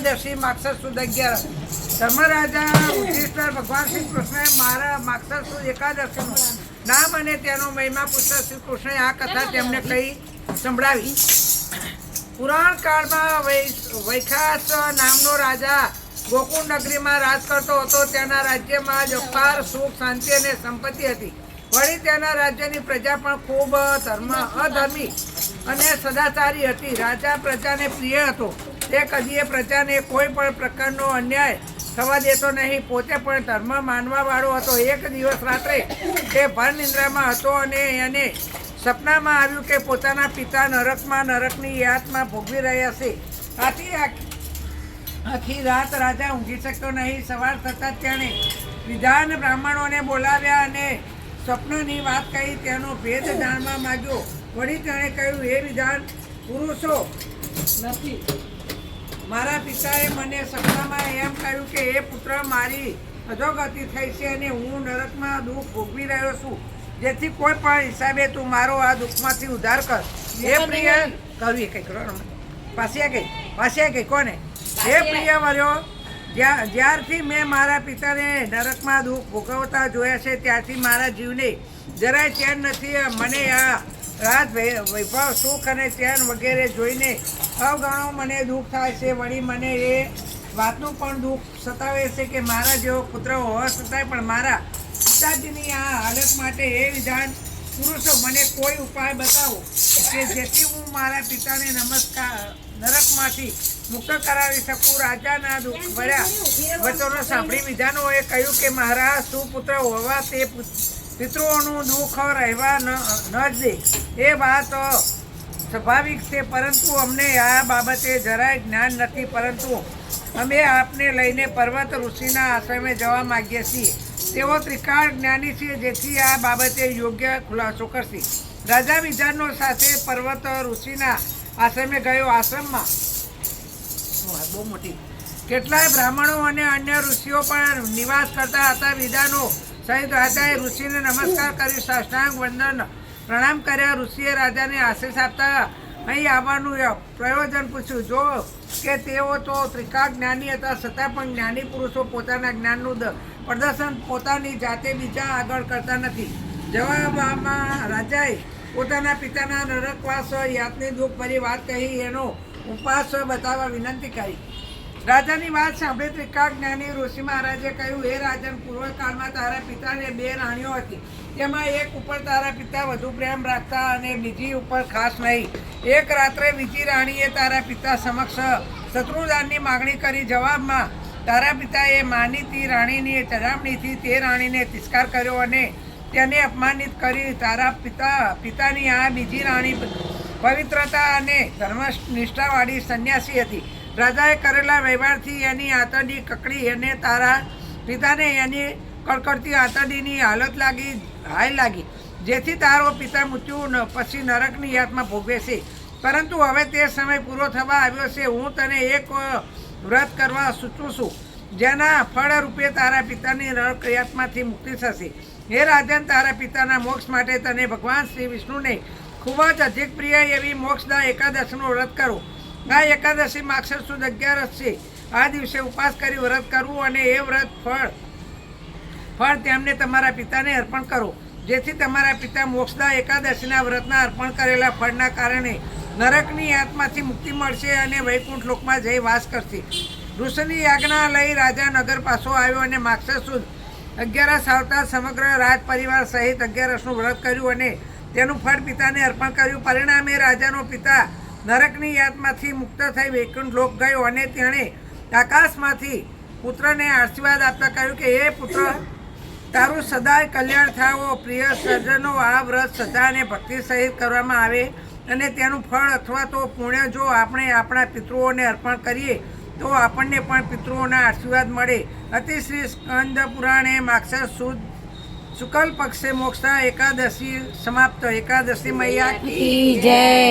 એકાદશી માક્ષર સુદ અગિયાર. ધર્મરાજા ઉત્તિષ્ઠર ભગવાન શ્રી કૃષ્ણએ મારા માક્ષર સુદ એકાદશીનું નામ અને તેનો મહિમા પૂછતા શ્રી કૃષ્ણએ આ કથા તેમને કહી સંભળાવી. પુરાણ કાળમાં વૈખાસ નામનો રાજા ગોકુળ નગરીમાં રાજ કરતો હતો. તેના રાજ્યમાં જ અપાર સુખ, શાંતિ અને સંપત્તિ હતી. વળી તેના રાજ્યની પ્રજા પણ ખૂબ ધર્મ અધર્મી અને સદાચારી હતી. રાજા પ્રજાને પ્રિય હતો. તે કદીએ પ્રજાને કોઈ પણ પ્રકારનો અન્યાય થવા દેતો નહીં. પોતે પણ ધર્મ માનવા વાળો હતો. એક દિવસ રાત્રે તે ભર નિંદ્રામાં હતો અને એને સપનામાં આવ્યું કે પોતાના પિતા નરકમાં નરકની યાતમાં ભોગવી રહ્યા છે. આથી આખી રાત રાજા ઊંઘી શકતો નહીં. સવાર થતાં તેણે વિધાન બ્રાહ્મણોને બોલાવ્યા અને સ્વપ્નની વાત કહી. તેનો ભેદ જાણવા માંગ્યો વળી તેણે કહ્યું, હે વિધાન પુરુષો, નથી. મારા પિતાએ મને સપનામાં એમ કહ્યું કે એ પુત્ર મારી અધોગતિ થઈ છે અને હું નરકમાં દુઃખ ભોગવી રહ્યો છું. જેથી કોઈ પણ હિસાબે તું મારો આ દુઃખમાંથી ઉદ્ધાર કર. હે પ્રિય કરવી કઈ કરો પાછી ગઈ પાછી ગઈ કોને? હે પ્રિય વર્યો જ્યારથી મેં મારા પિતાને નરકમાં દુઃખ ભોગવતા જોયા છે ત્યારથી મારા જીવને જરાય ચેન નથી મને આ રાત વૈભવ સુખ અને ચેન વગેરે જોઈને અવગણો, મને દુઃખ થાય છે, વળી મને એ વાતનું પણ દુઃખ સતાવે છે કે મારા જેવો પુત્ર હોવા છતાંય પણ મારા પિતાજીની આ હાલત માટે એ વિધાન પુરુષો, મને કોઈ ઉપાય બતાવો કે જેથી હું મારા પિતાને નમસ્કાર નરકમાંથી મુક્ત કરાવી શકું? રાજાના દુઃખ ભર્યા. વચનો સાંભળી વિધાનોએ કહ્યું કે મારા સુપુત્ર હોવા તે પિતૃઓનું દુઃખ રહેવા ન ન દે. એ વાત સ્વાભાવિક છે, પરંતુ અમને આ બાબતે જરાય જ્ઞાન નથી, પરંતુ અમે આપને લઈને પર્વત ઋષિના આશ્રમે જવા માગીએ છીએ. તેઓ ત્રિકાળ જ્ઞાની છે, જેથી આ બાબતે યોગ્ય ખુલાસો કરશે. રાજા વિધાનો સાથે પર્વત ઋષિના આશ્રમે ગયો આશ્રમમાં. બહુ મોટી. કેટલાય બ્રાહ્મણો અને અન્ય ઋષિઓ પણ નિવાસ કરતા હતા. વિધાનો સહિત રાજાએ ઋષિને નમસ્કાર કરી સાષ્ટાંગ વંદન. પ્રણામ કર્યા ઋષિએ રાજાને આશીષ આપતા અહીં આવવાનું પ્રયોજન પૂછ્યું, જો કે તેઓ તો ત્રિકાળ જ્ઞાની હતા, છતાં પણ જ્ઞાની પુરુષો પોતાના જ્ઞાનનું પ્રદર્શન પોતાની જાતે બીજા આગળ કરતા નથી. જવાબમાં રાજાએ પોતાના પિતાના નરકવાસ યાતની દુઃખભરી વાત કહી, એનો ઉપાસ બતાવવા વિનંતી કરી. રાજાની વાત સાંભળી ત્રિકાળ જ્ઞાની ઋષિ મહારાજે કહ્યું, હે રાજન, પૂર્વકાળમાં તારા પિતાને બે રાણીઓ હતી. તેમાં એક ઉપર તારા પિતા વધુ પ્રેમ રાખતા અને બીજી ઉપર ખાસ નહીં. એક રાત્રે બીજી રાણીએ તારા પિતા સમક્ષ શત્રુદાનની માગણી કરી. જવાબમાં, તારા પિતાએ માનીતી રાણીની ચડામણીથી તે રાણીને તિસ્કાર કર્યો અને તેને અપમાનિત કરી. તારા પિતા, પિતાની આ બીજી રાણી પવિત્રતા અને ધર્મનિષ્ઠાવાળી સંન્યાસી હતી. રાજાએ કરેલા વ્યવહારથી એની આંતરડી કકડી અને તારા પિતાને એની કડકડતી આંતરડીની હાલત લાગી, હાય લાગી, જેથી તારો પિતા મૃત્યુ પછી નરકની યાતમાં ભોગવે છે. પરંતુ હવે તે સમય પૂરો થવા આવ્યો છે. હું તને એક વ્રત કરવા સૂચું છું, જેના ફળ રૂપે તારા પિતાની નરક યાતમાંથી મુક્તિ થશે. હે રાજન, તારા પિતાના મોક્ષ માટે તને ભગવાન શ્રી વિષ્ણુને ખૂબ જ અધિક પ્રિય એવી મોક્ષના એકાદશનું વ્રત કરો. આ એકાદશી માક્ષર સુદ છે. આ દિવસે ઉપવાસ કરી વ્રત કરવું અને એ વ્રત ફળ ફળ તેમને તમારા પિતાને અર્પણ કરો. જેથી તમારા પિતા મોક્ષદા એકાદશીના વ્રતના અર્પણ કરેલા ફળના કારણે નરકની આત્માથી મુક્તિ મળશે અને વૈકુંઠ લોકમાં જઈ વાસ કરશે. ઋષિની આજ્ઞા લઈ રાજા નગર પાછો આવ્યો અને માક્ષર સુદ અગિયારસ આવતા સમગ્ર રાજ પરિવાર સહિત અગિયારસનું વ્રત કર્યું અને તેનું ફળ પિતાને અર્પણ કર્યું. પરિણામે રાજાનો પિતા નરકની યાદમાંથી મુક્ત થઈ વૈકુંઠ લોક ગયો અને તેણે આકાશમાંથી પુત્રને આશીર્વાદ આપતા કહ્યું કે, હે પુત્ર, તારું સદાય કલ્યાણ થાવો, પ્રિય સર્જનો આ વ્રત શ્રદ્ધા ભક્તિ સહિત કરવામાં આવે અને તેનું ફળ અથવા તો પુણ્ય જો આપણે આપણા પિતૃઓને અર્પણ કરીએ, તો આપણને પણ પિતૃઓના આશીર્વાદ મળે. અતિશ્રી સ્કંદ પુરાણે માક્ષર સુદ શુકલ પક્ષે મોક્ષા એકાદશી સમાપ્ત. એકાદશી મૈયા જય.